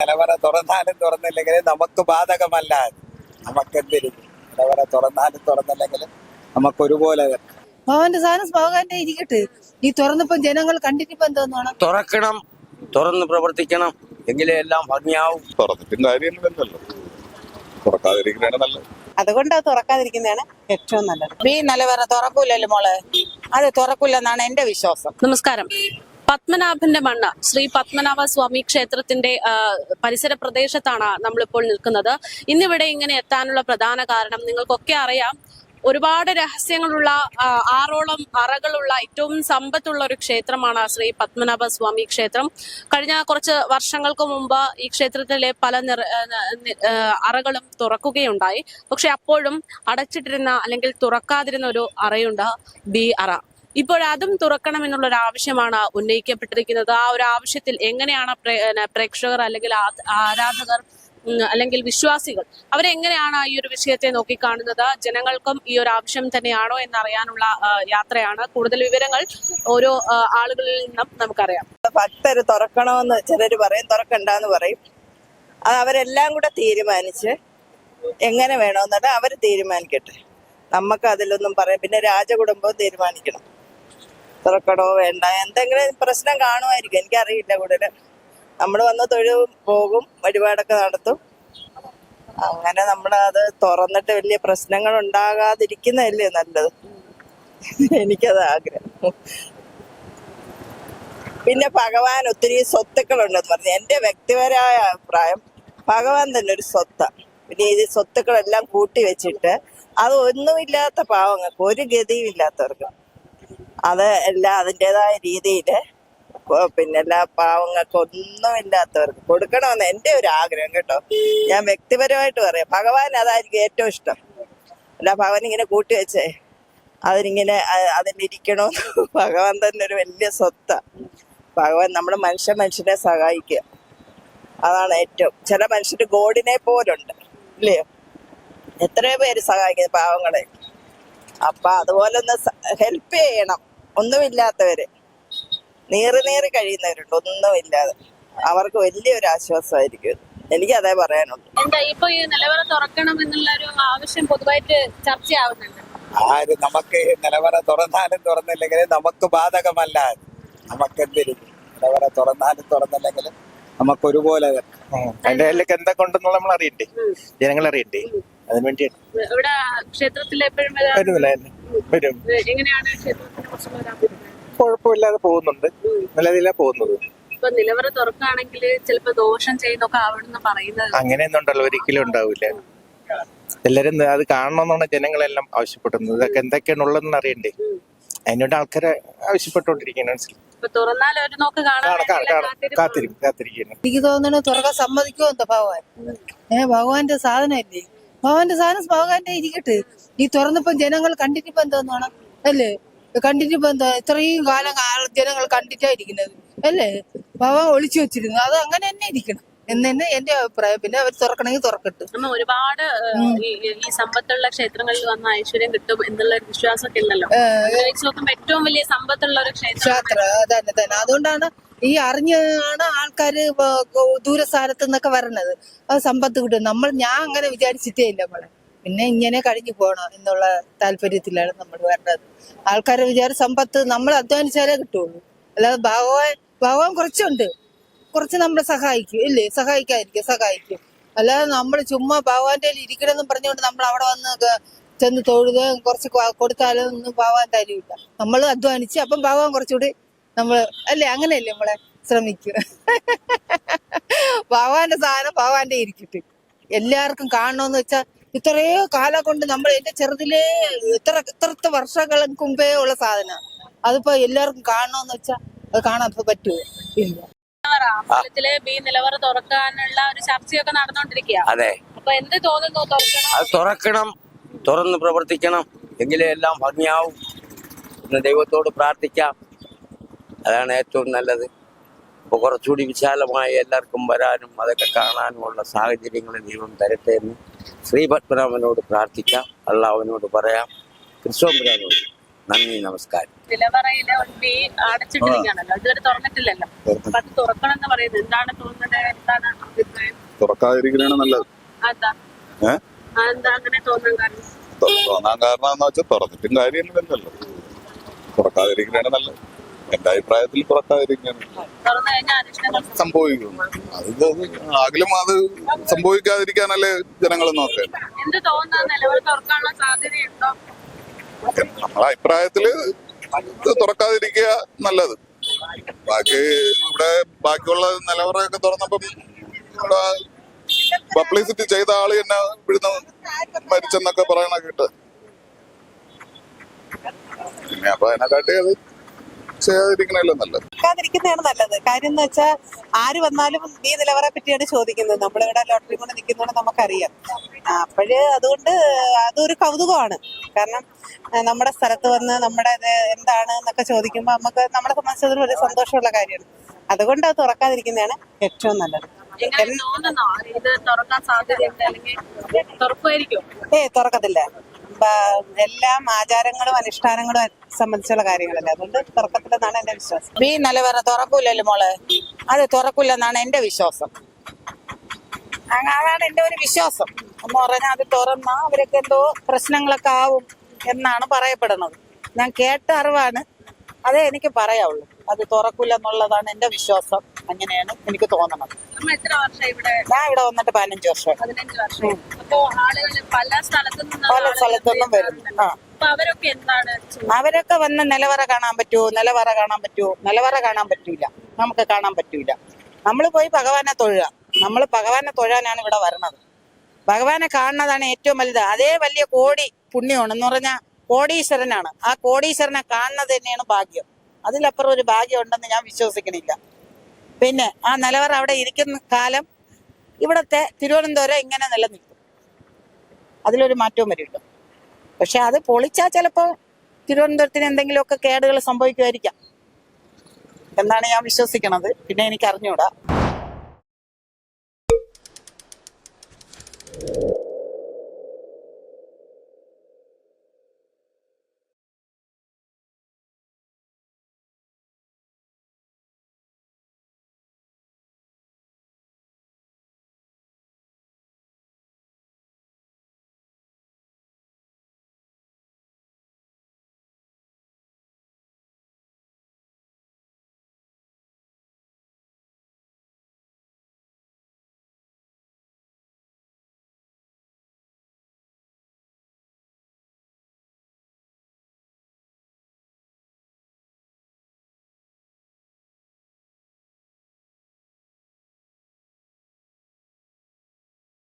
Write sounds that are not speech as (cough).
നിലവറ തുറന്നാലും തുറന്നില്ലെങ്കിലും നമുക്ക് ബാധകമല്ല. നമുക്ക് നമുക്കെന്തിനും നിലവറ തുറന്നാലും തുറന്നില്ലെങ്കിലും നമുക്കൊരുപോലെ ഒരുപോലെ ഭവന്റെ സാധനം ഭവന്റെ ഇരിക്കട്ടെ. ഈ തുറന്നിപ്പം ജനങ്ങൾ കണ്ടിട്ടിപ്പോ എന്തോന്നാണ് തുറക്കണം തുറന്ന് പ്രവർത്തിക്കണം എങ്കിലേ എല്ലാം ഭംഗിയാവും. തുറന്നിട്ടും അതുകൊണ്ടാ തുറക്കാതിരിക്കുന്നതാണ് നല്ലത്. അതുകൊണ്ട് അത് തുറക്കാതിരിക്കുന്നതാണ് ഏറ്റവും നല്ലത്. ഈ നിലവറ തുറക്കൂലല്ലോ മോളെ? അത് തുറക്കൂലെന്നാണ് എന്റെ വിശ്വാസം. നമസ്കാരം. പത്മനാഭന്റെ മണ്ണ് ശ്രീ പത്മനാഭ സ്വാമി ക്ഷേത്രത്തിന്റെ പരിസര പ്രദേശത്താണ് നമ്മളിപ്പോൾ നിൽക്കുന്നത്. ഇന്നിവിടെ ഇങ്ങനെ എത്താനുള്ള പ്രധാന കാരണം നിങ്ങൾക്കൊക്കെ അറിയാം ഒരുപാട് രഹസ്യങ്ങളുള്ള ആറോളം അറകളുള്ള ഏറ്റവും സമ്പത്തുള്ള ഒരു ക്ഷേത്രമാണ് ശ്രീ പത്മനാഭ സ്വാമി ക്ഷേത്രം. കഴിഞ്ഞ കുറച്ച് വർഷങ്ങൾക്ക് മുമ്പ് ഈ ക്ഷേത്രത്തിലെ പല നിറ അറകളും തുറക്കുകയുണ്ടായി. പക്ഷെ അപ്പോഴും അടച്ചിട്ടിരുന്ന അല്ലെങ്കിൽ തുറക്കാതിരുന്ന ഒരു അറയുണ്ട് ബി അറ. ഇപ്പോൾ അതും തുറക്കണമെന്നുള്ള ഒരു ആവശ്യമാണ് ഉന്നയിക്കപ്പെട്ടിരിക്കുന്നത്. ആ ഒരു ആവശ്യത്തിൽ എങ്ങനെയാണ് പ്രേക്ഷകർ അല്ലെങ്കിൽ ആരാധകർ അല്ലെങ്കിൽ വിശ്വാസികൾ അവരെങ്ങനെയാണ് ഈ ഒരു വിഷയത്തെ നോക്കിക്കാണുന്നത്? ജനങ്ങൾക്കും ഈ ഒരു ആവശ്യം തന്നെയാണോ എന്നറിയാനുള്ള യാത്രയാണ്. കൂടുതൽ വിവരങ്ങൾ ഓരോ ആളുകളിൽ നിന്നും നമുക്കറിയാം. ഭക്തർ തുറക്കണമെന്ന് ചിലർ പറയും തുറക്കണ്ടെന്ന് പറയും. അത് അവരെല്ലാം കൂടെ തീരുമാനിച്ച് എങ്ങനെ വേണമെന്നത് അവർ തീരുമാനിക്കട്ടെ. നമുക്ക് അതിലൊന്നും പറയാം. പിന്നെ രാജകുടുംബം തീരുമാനിക്കണം. തുറക്കണോ വേണ്ട. എന്തെങ്കിലും പ്രശ്നം കാണുമായിരിക്കും. എനിക്കറിയില്ല കൂടുതൽ നമ്മൾ വന്ന് തൊഴിൽ പോകും വഴിപാടൊക്കെ നടത്തും. അങ്ങനെ നമ്മൾ അത് തുറന്നിട്ട് വലിയ പ്രശ്നങ്ങൾ ഉണ്ടാകാതിരിക്കുന്നതല്ലേ നല്ലത്. എനിക്കത് ആഗ്രഹം. പിന്നെ ഭഗവാൻ ഒത്തിരി സ്വത്തുക്കളുണ്ടെന്ന് പറഞ്ഞു. എന്റെ വ്യക്തിപരമായ അഭിപ്രായം ഭഗവാൻ തന്നെ ഒരു സ്വത്താണ് പിന്നെ ഈ സ്വത്തുക്കളെല്ലാം കൂട്ടി വെച്ചിട്ട് അത് ഒന്നുമില്ലാത്ത പാവങ്ങൾക്ക് ഒരു ഗതിയും ഇല്ലാത്തവർക്ക് അത് എല്ലാം അതിന്റെതായ രീതിയിൽ പിന്നെ എല്ലാ പാവങ്ങൾക്ക് ഒന്നുമില്ലാത്തവർക്ക് കൊടുക്കണമെന്ന് എന്റെ ഒരു ആഗ്രഹം കേട്ടോ. ഞാൻ വ്യക്തിപരമായിട്ട് പറയാം. ഭഗവാൻ അതായിരിക്കും ഏറ്റവും ഇഷ്ടം. അല്ല ഭഗവാൻ ഇങ്ങനെ കൂട്ടി വെച്ചേ. അതിനിങ്ങനെ അ- അതിലിരിക്കണോ (laughs) ഭഗവാൻ തന്നെ ഒരു വലിയ സ്വത്ത. ഭഗവാൻ നമ്മൾ മനുഷ്യ മനുഷ്യനെ സഹായിക്കുക. അതാണ് ഏറ്റവും. ചില മനുഷ്യർ ഗോഡിനെ പോലുണ്ട് ഇല്ലയോ എത്രയോ പേര് സഹായിക്കുന്നത് പാവങ്ങളെ. അപ്പൊ അതുപോലെ ഒന്ന് ഹെൽപ്പ് ചെയ്യണം. ഒന്നുമില്ലാത്തവര്. നീറി നീറി കഴിയുന്നവരുണ്ട്. ഒന്നുമില്ലാതെ. അവർക്ക് വലിയൊരു ആശ്വാസമായിരിക്കും എനിക്ക് അതേ പറയാനുള്ളൂ. എന്താ ഇപ്പൊ ഈ നിലവറ തുറക്കണം എന്നുള്ള ഒരു ആവശ്യം പൊതുവായിട്ട് ചർച്ചയാവുന്നുണ്ട്. ആര് നമുക്ക് നിലവറ തുറന്നാലും തുറന്നില്ലെങ്കിലും നമുക്ക് ബാധകമല്ല. നമുക്കെന്തിനും? നിലവറ തുറന്നാലും തുറന്നില്ലെങ്കിലും നമുക്ക് ഒരുപോലെ അതിന്റെ അതിലൊക്കെ എന്തൊക്കെ ഉണ്ടെന്നുള്ള നമ്മൾ അറിയണ്ടേ ജനങ്ങൾ അറിയണ്ടേ അതിന് വേണ്ടിയാണ്. ഇവിടെ ക്ഷേത്രത്തിൽ എപ്പോഴും വരാ- എങ്ങനെയാണ് ക്ഷേത്രത്തിനെ കുറിച്ചുള്ള കുഴപ്പമില്ലാതെ പോകുന്നുണ്ട്. നല്ല ഇതിലാ പോകുന്നത്. ഇപ്പൊ നിലവറ തുറക്കാണെങ്കിൽ ചിലപ്പോ ദോഷം ചെയ്യുന്നൊക്കെ ആവണമെന്ന് പറയുന്നത് അങ്ങനെയൊന്നും ഉണ്ടല്ലോ ഒരിക്കലും ഉണ്ടാവില്ല. എല്ലാരും അത് കാണണമെന്നാണ് ജനങ്ങളെല്ലാം ആവശ്യപ്പെടുന്നത്. ഇതൊക്കെ എന്തൊക്കെയാണ് ഉള്ളതെന്ന് അറിയണ്ടേ അതിനോട് ആൾക്കാരെ കാത്തിരിപ്പാണ്. കാത്തിരിക്കും കാത്തിരിക്കുന്നു എനിക്ക് തോന്നുന്നു തുറക്കാൻ സമ്മതിക്കുമോ എന്താ ഭഗവാൻ? ഏഹ് ഭഗവാന്റെ സാധനമല്ലേ? ഭഗവാന്റെ സാധനം ഭഗവാന്റെ ഇരിക്കട്ടെ. ഈ തുറന്നപ്പോ ജനങ്ങൾ കണ്ടിട്ടിപ്പോ എന്തോന്നാണ് അല്ലേ? കണ്ടിട്ടിപ്പോ എന്താ ഇത്രയും കാലം ജനങ്ങൾ കണ്ടിട്ടാ ഇരിക്കുന്നത്. അല്ലേ? ഭവൻ ഒളിച്ചു വെച്ചിരുന്നു. അത് അങ്ങനെ തന്നെ ഇരിക്കണം. എന്ന് തന്നെ എന്റെ അഭിപ്രായം. പിന്നെ അവർ തുറക്കണമെങ്കിൽ തുറക്കട്ടെ. ഒരുപാട് ഈ സമ്പത്തുള്ള ക്ഷേത്രങ്ങളിൽ വന്ന ഐശ്വര്യം കിട്ടും എന്നുള്ള വിശ്വാസമൊക്കെ ഉണ്ടല്ലോ ഏറ്റവും വലിയ സമ്പത്തുള്ള ഒരു ക്ഷേത്രം ക്ഷേത്ര. തന്നെ തന്നെ അതുകൊണ്ടാണ് ഈ അറിഞ്ഞാണ് ആൾക്കാര് ദൂരസ്ഥാനത്ത് നിന്നൊക്കെ വരണത്. അത് സമ്പത്ത് കിട്ടും. നമ്മൾ ഞാൻ അങ്ങനെ വിചാരിച്ചിട്ടേ ഇല്ല നമ്മളെ പിന്നെ ഇങ്ങനെ കഴിഞ്ഞു പോകണം എന്നുള്ള താല്പര്യത്തിലാണ് നമ്മൾ വരണത്. ആൾക്കാരെ വിചാരം സമ്പത്ത് നമ്മൾ അധ്വാനിച്ചാലേ കിട്ടുള്ളൂ. അല്ലാതെ ഭഗവാൻ ഭഗവാൻ കുറച്ചുണ്ട്. കുറച്ച് നമ്മളെ സഹായിക്കും. ഇല്ലേ? സഹായിക്കാതിരിക്കും സഹായിക്കും. അല്ലാതെ നമ്മൾ ചുമ്മാ ഭഗവാന്റെ ഇരിക്കണമെന്ന് പറഞ്ഞുകൊണ്ട് നമ്മൾ അവിടെ വന്ന് ചെന്ന് തൊഴുത് കുറച്ച് കൊടുത്താലും ഒന്നും ഭഗവാൻ തരില്ല. നമ്മൾ അധ്വാനിച്ച് അപ്പം ഭഗവാൻ കുറച്ചുകൂടി നമ്മൾ അല്ലേ? അങ്ങനെയല്ലേ നമ്മളെ ശ്രമിക്കുക ഭഗവാന്റെ സാധനം ഭഗവാന്റെ ഇരിക്കട്ടെ. എല്ലാവർക്കും കാണണമെന്ന് വെച്ചാൽ ഇത്രയോ കാലം കൊണ്ട് നമ്മൾ എന്റെ ചെറുതിലേ ഇത്ര ഇത്രത്തെ വർഷങ്ങൾക്ക് മുമ്പേ ഉള്ള സാധന. അതിപ്പോ എല്ലാവർക്കും കാണണമെന്ന് വെച്ചാൽ അത് കാണാൻ ഇപ്പൊ പറ്റുമോ ഇല്ല. അമ്പലത്തിലെ ബി നിലവറ തുറക്കാനുള്ള ഒരു ചർച്ചയൊക്കെ നടന്നുകൊണ്ടിരിക്കുക അതെ. അപ്പൊ എന്ത് തോന്നുന്നു തുറക്കണം? അത് തുറക്കണം തുറന്ന് പ്രവർത്തിക്കണം. എങ്കിലേ എല്ലാം ഭംഗിയാവും. ദൈവത്തോട് പ്രാർത്ഥിക്കാം. അതാണ് ഏറ്റവും നല്ലത്. അപ്പോൾ കുറച്ചുകൂടി വിശാലമായി എല്ലാവർക്കും വരാനും അതൊക്കെ കാണാനുമുള്ള സാഹചര്യങ്ങൾ ദൈവം തരട്ടെ എന്ന് ശ്രീ പത്മനാഭനോട് പ്രാർത്ഥിക്കാം. അള്ളാഹുവിനോട് പറയാം. ക്രിസ്തോമ്പരാനോട് നന്ദി നമസ്കാരം. തുറക്കാതിരിക്കണതാണ് നല്ലത്. തോന്നാൻ കാരണം? എന്ന് വെച്ചാൽ തുറന്നിട്ടും കാര്യമില്ലല്ലോ തുറക്കാതിരിക്കണതാണ് നല്ലത്. എന്റെ അഭിപ്രായത്തിൽ ഇത് ആകിലും അത് സംഭവിക്കാതിരിക്കാനല്ലേ ജനങ്ങൾ നോക്കുക നമ്മളെ അഭിപ്രായത്തിൽ തുറക്കാതിരിക്കുക നല്ലത്. ബാക്കി ഇവിടെ ബാക്കിയുള്ള നിലവറയൊക്കെ തുറന്നപ്പം പബ്ലിസിറ്റി ചെയ്ത ആൾ തന്നെ ഇവിടുന്ന് മരിച്ചെന്നൊക്കെ പറയണ കേട്ട്. പിന്നെ അപ്പൊ അതിനെക്കാട്ടി അത് ചെയ്യാതിരിക്കണല്ലോ നല്ലത്? ചെയ്യാതിരിക്കുന്നതാണ് നല്ലത്. കാര്യം എന്ന് വെച്ചാൽ ആര് വന്നാലും ഈ നിലവറെ പറ്റിയാണ് ചോദിക്കുന്നത്. നമ്മളിവിടെ ലോട്ടറി കൊണ്ട് നിൽക്കുന്നതാണ് നമുക്കറിയാം. അപ്പോഴ് അതുകൊണ്ട് അതൊരു കൗതുകമാണ്. കാരണം നമ്മുടെ സ്ഥലത്ത് വന്ന് നമ്മുടെ എന്താണ് എന്നൊക്കെ ചോദിക്കുമ്പോൾ നമുക്ക് നമ്മളെ സംബന്ധിച്ചതൊരു വലിയ സന്തോഷമുള്ള കാര്യമാണ്. അതുകൊണ്ട് അത് തുറക്കാതിരിക്കുന്നതാണ് ഏറ്റവും നല്ലത്. ഏ തുറക്കത്തില്ല. എല്ലാം ആചാരങ്ങളും അനുഷ്ഠാനങ്ങളും സംബന്ധിച്ചുള്ള കാര്യങ്ങളല്ലേ? അതുകൊണ്ട് തുറക്കത്തില്ലെന്നാണ് എന്റെ വിശ്വാസം. ഈ നിലവറ തുറക്കൂലല്ലോ മോളെ? അത് തുറക്കൂലെന്നാണ് എന്റെ വിശ്വാസം. അതാണ് എന്റെ ഒരു വിശ്വാസം. എന്ന് പറഞ്ഞാൽ അത് തുറന്നാ അവരൊക്കെ എന്തോ പ്രശ്നങ്ങളൊക്കെ ആവും എന്നാണ് പറയപ്പെടുന്നത്. ഞാൻ കേട്ട അറിവാണ്. അതേ എനിക്ക് പറയാവുള്ളൂ. അത് തുറക്കൂല എന്നുള്ളതാണ് എന്റെ വിശ്വാസം. അങ്ങനെയാണ് എനിക്ക് തോന്നുന്നത് ഞാൻ ഇവിടെ വന്നിട്ട് പതിനഞ്ച് വർഷം. പല സ്ഥലത്തു നിന്നും പല സ്ഥലത്തുനിന്നും വരുന്നു ആ. അവരൊക്കെ വന്ന് നിലവറ കാണാൻ പറ്റുമോ നിലവറ കാണാൻ പറ്റുമോ നിലവറ കാണാൻ പറ്റൂല. നമുക്ക് കാണാൻ പറ്റൂല. നമ്മൾ പോയി ഭഗവാനെ തൊഴുക. നമ്മൾ ഭഗവാനെ തൊഴാനാണ് ഇവിടെ വരണത്. ഭഗവാനെ കാണുന്നതാണ് ഏറ്റവും വലുത്. അതേ വലിയ കോടി പുണ്യമാണ് എന്ന് പറഞ്ഞാൽ കോടീശ്വരനാണ്. ആ കോടീശ്വരനെ കാണുന്നത് തന്നെയാണ് ഭാഗ്യം. അതിലപ്പുറം ഒരു ഭാഗ്യം ഉണ്ടെന്ന് ഞാൻ വിശ്വസിക്കണില്ല. പിന്നെ ആ നിലവറ അവിടെ ഇരിക്കുന്ന കാലം ഇവിടത്തെ തിരുവനന്തപുരം ഇങ്ങനെ നിലനിൽക്കും. അതിലൊരു മാറ്റവും വരില്ല. പക്ഷെ അത് പൊളിച്ചാൽ ചിലപ്പോൾ തിരുവനന്തപുരത്തിന് എന്തെങ്കിലുമൊക്കെ കേടുകൾ സംഭവിക്കുമായിരിക്കാം. എന്നാണ് ഞാൻ വിശ്വസിക്കണത്. പിന്നെ എനിക്ക് അറിഞ്ഞൂടാ.